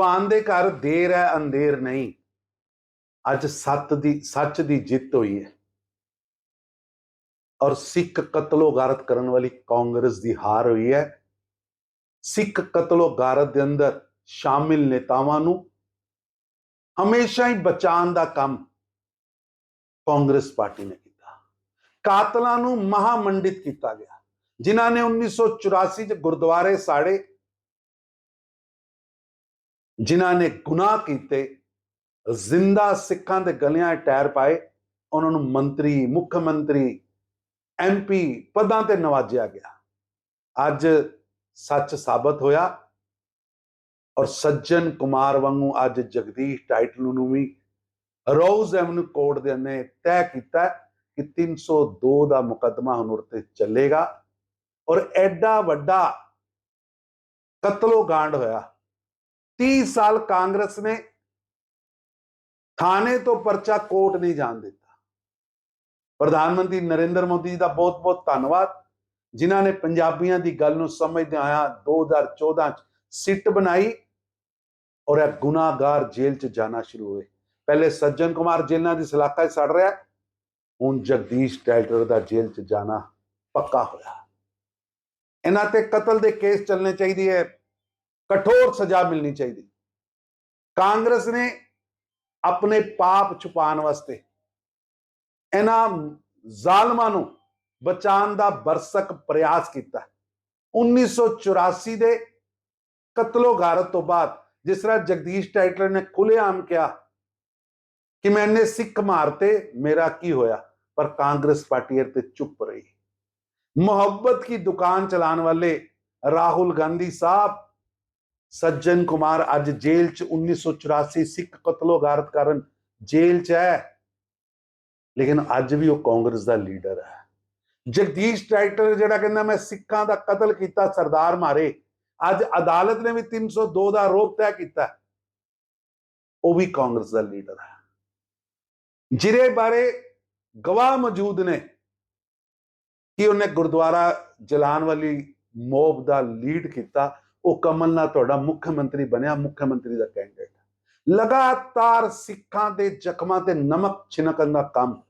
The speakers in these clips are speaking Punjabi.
ਭਗਵਾਨ ਦੇ ਘਰ ਦੇਰ ਹੈ, ਅੰਧੇਰ ਨਹੀਂ। ਅੱਜ ਸੱਤ ਦੀ, ਸੱਚ ਦੀ ਜਿੱਤ ਹੋਈ ਹੈ। ਔਰ ਸਿੱਖ ਕਤਲੋ ਕਰਨ ਵਾਲੀ ਕਾਂਗਰਸ ਦੀ ਹਾਰ ਹੋਈ ਹੈ। ਸਿੱਖ ਕਤਲੋ ਦੇ ਅੰਦਰ ਸ਼ਾਮਿਲ ਨੇਤਾਵਾਂ ਨੂੰ ਹਮੇਸ਼ਾ ਹੀ ਬਚਾਉਣ ਦਾ ਕੰਮ ਕਾਂਗਰਸ ਪਾਰਟੀ ਨੇ ਕੀਤਾ। ਕਾਤਲਾਂ ਨੂੰ ਮਹਾਮੰਡਿਤ ਕੀਤਾ ਗਿਆ। ਜਿਨ੍ਹਾਂ ਨੇ 1984 ਚ ਗੁਰਦੁਆਰੇ ਸਾੜੇ ਜਿਨ੍ਹਾਂ ਨੇ ਗੁਨਾਹ ਕੀਤੇ, ਜ਼ਿੰਦਾ ਸਿੱਖਾਂ ਦੇ ਗਲਿਆਂ 'ਚ ਟਾਇਰ ਪਾਏ, ਉਹਨਾਂ ਨੂੰ ਮੰਤਰੀ, ਮੁੱਖ ਮੰਤਰੀ ਐਮਪੀ ਪਦਾਂ ਤੇ ਨਵਾਜਿਆ ਗਿਆ। ਅੱਜ ਸੱਚ ਸਾਬਤ ਹੋਇਆ ਔਰ ਸੱਜਣ ਕੁਮਾਰ ਵਾਂਗੂ ਅੱਜ ਜਗਦੀਸ਼ ਟਾਈਟਲ ਨੂੰ ਵੀ ਰੋਜ਼ ਐਵਨਿਊ ਕੋਰਟ ਦੇ ਨੇ ਤੈਅ ਕੀਤਾ ਕਿ 302 ਦਾ ਮੁਕੱਦਮਾ ਹੁਣ ਉਰਤੇ ਚੱਲੇਗਾ ਔਰ ਐਡਾ ਵੱਡਾ ਕਤਲੋ ਗਾਂਡ ਹੋਇਆ। 30 ਸਾਲ ਕਾਂਗਰਸ ਨੇ ਥਾਣੇ ਤੋਂ ਪਰਚਾ ਕੋਰਟ ਨਹੀਂ ਜਾਣ ਦਿੱਤਾ। ਪ੍ਰਧਾਨ ਮੰਤਰੀ ਨਰਿੰਦਰ ਮੋਦੀ ਜੀ ਦਾ ਬਹੁਤ-ਬਹੁਤ ਧੰਨਵਾਦ, ਜਿਨ੍ਹਾਂ ਨੇ ਪੰਜਾਬੀਆਂ ਦੀ ਗੱਲ ਨੂੰ ਸਮਝਦੇ ਆਇਆ 2014 ਚ ਸਿੱਟ ਬਣਾਈ ਔਰ ਇਹ ਗੁਨਾਹਗਾਰ ਜੇਲ੍ਹ ਚ ਜਾਣਾ ਸ਼ੁਰੂ ਹੋਏ। ਪਹਿਲੇ ਸੱਜਣ ਕੁਮਾਰ ਜੇਲ੍ਹਾਂ ਦੀ ਸਲਾਖਾ 'ਚ ਸੜ ਰਿਹਾ, ਹੁਣ ਜਗਦੀਸ਼ ਟੈਲਟਰ ਦਾ ਜੇਲ੍ਹ ਚ ਜਾਣਾ ਪੱਕਾ ਹੋਇਆ। ਇਹਨਾਂ ਤੇ ਕਤਲ ਦੇ ਕੇਸ ਚੱਲਣੇ ਚਾਹੀਦੇ ਹੈ ਕਠੋਰ ਸਜ਼ਾ ਮਿਲਣੀ ਚਾਹੀਦੀ ਕਾਂਗਰਸ ਨੇ ਆਪਣੇ ਪਾਪ ਛੁਪਾਉਣ ਵਾਸਤੇ ਇਹਨਾਂ ਜ਼ਾਲਮਾਂ ਨੂੰ ਬਚਾਉਣ ਦਾ ਬਰਸਕ ਪ੍ਰਯਾਸ ਕੀਤਾ 1984 ਦੇ ਕਤਲੋ ਗਾਰਤ ਤੋਂ ਬਾਅਦ ਜਿਸ ਤਰ੍ਹਾਂ ਜਗਦੀਸ਼ ਟਾਈਟਲਰ ਨੇ ਖੁੱਲੇਆਮ ਕਿਹਾ ਕਿ ਮੈਨੇ ਸਿੱਖ ਮਾਰਤੇ ਮੇਰਾ ਕੀ ਹੋਇਆ ਪਰ ਕਾਂਗਰਸ ਪਾਰਟੀ ਤੇ ਚੁੱਪ ਰਹੀ ਮੁਹੱਬਤ की दुकान चलाने वाले राहुल गांधी साहब ਸੱਜਣ ਕੁਮਾਰ ਅੱਜ ਜੇਲ੍ਹ ਚ 1984 ਸਿੱਖ ਕਤਲੋ ਗਾਰਤ ਕਾਰਨ ਜੇਲ੍ਹ ਚ ਹੈ। ਲੇਕਿਨ ਅੱਜ ਵੀ ਉਹ ਕਾਂਗਰਸ ਦਾ ਲੀਡਰ ਹੈ। ਜਗਦੀਸ਼ ਟਾਈਟਰ ਜਿਹੜਾ ਕਹਿੰਦਾ ਮੈਂ ਸਿੱਖਾਂ ਦਾ ਕਤਲ ਕੀਤਾ ਸਰਦਾਰ ਮਾਰੇ, ਅੱਜ ਅਦਾਲਤ ਨੇ ਵੀ 302 ਦਾ ਆਰੋਪ ਤੈਅ ਕੀਤਾ। ਉਹ ਵੀ ਕਾਂਗਰਸ ਦਾ ਲੀਡਰ ਹੈ। ਜਿਹਦੇ ਬਾਰੇ ਗਵਾਹ ਮੌਜੂਦ ਨੇ ਕਿ ਉਹਨੇ ਗੁਰਦੁਆਰਾ ਜਲਾਨ ਵਾਲੀ ਮੋਬ ਦਾ ਲੀਡ ਕੀਤਾ। ਉਹ ਕਮਲ ਨਾਲ ਤੁਹਾਡਾ ਮੁੱਖ ਮੰਤਰੀ ਬਣਿਆ, ਮੁੱਖ ਮੰਤਰੀ ਦਾ ਕੈਂਡੀਡੇਟ ਲਗਾਤਾਰ ਸਿੱਖਾਂ ਦੇ ਜ਼ਖਮਾਂ ਤੇ ਨਮਕ ਛਿਣਕਣ ਦਾ ਕੰਮ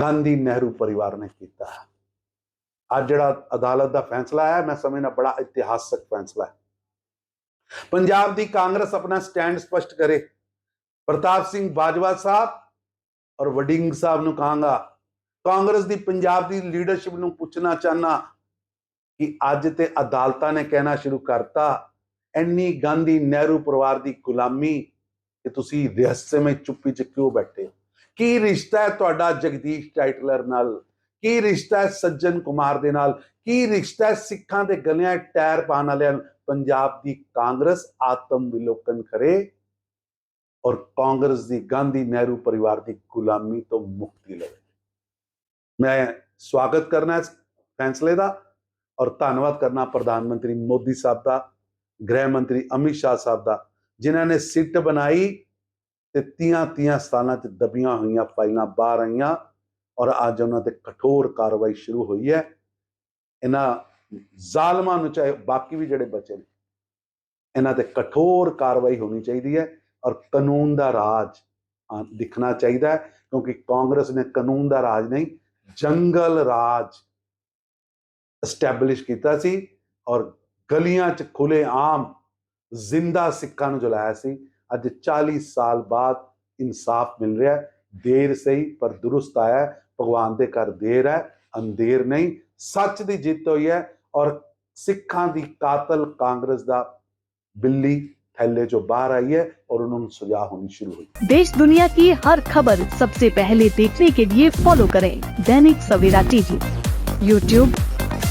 ਗਾਂਧੀ ਨਹਿਰੂ ਪਰਿਵਾਰ ਨੇ ਕੀਤਾ। ਅੱਜ ਜਿਹੜਾ ਅਦਾਲਤ ਦਾ ਫੈਸਲਾ ਹੈ ਮੈਂ ਸਮਝਣਾ ਬੜਾ ਇਤਿਹਾਸਕ ਫੈਸਲਾ ਹੈ। ਪੰਜਾਬ ਦੀ ਕਾਂਗਰਸ ਆਪਣਾ ਸਟੈਂਡ ਸਪਸ਼ਟ ਕਰੇ। ਪ੍ਰਤਾਪ ਸਿੰਘ ਬਾਜਵਾ ਸਾਹਿਬ ਔਰ ਵਡਿੰਗ ਸਾਹਿਬ ਨੂੰ ਕਹਾਂਗਾ, ਕਾਂਗਰਸ ਦੀ ਪੰਜਾਬ ਦੀ ਲੀਡਰਸ਼ਿਪ ਨੂੰ ਪੁੱਛਣਾ ਚਾਹਨਾ ਕਿ ਅੱਜ ਤੇ ਅਦਾਲਤਾਂ ਨੇ ਕਹਿਣਾ ਸ਼ੁਰੂ ਕਰਤਾ ਐਨੀ ਗਾਂਧੀ ਨਹਿਰੂ ਪਰਿਵਾਰ ਦੀ ਗੁਲਾਮੀ ਕਿ ਤੁਸੀਂ ਰਹੱਸਮਈ ਚੁੱਪੀ ਚ ਕਿਉਂ ਬੈਠੇ ਹੋ? ਕੀ ਰਿਸ਼ਤਾ ਹੈ ਤੁਹਾਡਾ ਜਗਦੀਸ਼ ਟਾਈਟਲਰ ਨਾਲ? ਕੀ ਰਿਸ਼ਤਾ ਹੈ ਸੱਜਣ ਕੁਮਾਰ ਦੇ ਨਾਲ? ਕੀ ਰਿਸ਼ਤਾ ਹੈ ਸਿੱਖਾਂ ਦੇ ਗਲਿਆਂ 'ਚ ਟਾਇਰ ਪਾਉਣ ਵਾਲਿਆਂ ਪੰਜਾਬ ਦੀ ਕਾਂਗਰਸ ਆਤਮ ਵਿਲੋਕਨ ਕਰੇ ਔਰ ਕਾਂਗਰਸ ਦੀ ਗਾਂਧੀ ਨਹਿਰੂ ਪਰਿਵਾਰ ਦੀ ਗੁਲਾਮੀ ਤੋਂ ਮੁਕਤੀ ਲਵੇ। ਮੈਂ ਸਵਾਗਤ ਕਰਨਾ ਇਸ ਫੈਸਲੇ ਦਾ। ਔਰ ਧੰਨਵਾਦ ਕਰਨਾ ਪ੍ਰਧਾਨ ਮੰਤਰੀ ਮੋਦੀ ਸਾਹਿਬ ਦਾ, ਗ੍ਰਹਿ ਮੰਤਰੀ ਅਮਿਤ ਸ਼ਾਹ ਸਾਹਿਬ ਦਾ, ਜਿਨ੍ਹਾਂ ਨੇ ਸਿੱਟ ਬਣਾਈ ਤੇ ਤੀਆਂ ਤੀਆਂ ਸਾਲਾਂ ਚ ਦਬੀਆਂ ਹੋਈਆਂ ਫਾਈਲਾਂ ਬਾਹਰ ਆਈਆਂ ਔਰ ਅੱਜ ਉਹਨਾਂ ਤੇ ਕਠੋਰ ਕਾਰਵਾਈ ਸ਼ੁਰੂ ਹੋਈ ਹੈ। ਇਹਨਾਂ ਜ਼ਾਲਮਾਂ ਨੂੰ ਚਾਹੇ ਬਾਕੀ ਵੀ ਜਿਹੜੇ ਬਚੇ ਨੇ, ਇਹਨਾਂ ਤੇ ਕਠੋਰ ਕਾਰਵਾਈ ਹੋਣੀ ਚਾਹੀਦੀ ਹੈ ਔਰ ਕਾਨੂੰਨ ਦਾ ਰਾਜ ਦਿਖਣਾ ਚਾਹੀਦਾ ਹੈ ਕਿਉਂਕਿ ਕਾਂਗਰਸ ਨੇ ਕਾਨੂੰਨ ਦਾ ਰਾਜ ਨਹੀਂ, ਜੰਗਲ ਰਾਜ ਐਸਟੈਬਲਿਸ਼ ਕੀਤਾ ਸੀ ਔਰ ਗਲੀਆਂ 'ਚ ਖੁੱਲੇ ਆਮ ਜ਼ਿੰਦਾ ਸਿੱਖਾਂ ਨੂੰ ਜਲਾਇਆ ਸੀ ਅੱਜ 40 ਸਾਲ ਬਾਅਦ ਇਨਸਾਫ ਮਿਲ ਰਿਹਾ ਹੈ ਦੇਰ ਸਹੀ ਪਰ ਦੁਰਸਤ ਆਇਆ ਹੈ। ਭਗਵਾਨ ਦੇ ਘਰ ਦੇਰ ਹੈ ਅੰਧੇਰ ਨਹੀਂ ਸੱਚ ਦੀ ਜਿੱਤ ਹੋਈ ਹੈ ਔਰ ਸਿੱਖਾਂ ਦੀ ਕਾਤਲ ਕਾਂਗਰਸ ਦਾ ਬਿੱਲੀ ਥੈਲੇ ਚੋਂ ਬਾਹਰ ਆਈ ਹੈ ਔਰ ਉਹਨਾਂ ਨੂੰ ਸਜ਼ਾ ਹੋਣੀ ਸ਼ੁਰੂ ਹੋਈ देश दुनिया की हर खबर सबसे पहले देखने के लिए फॉलो करें दैनिक सवेरा टीवी यूट्यूब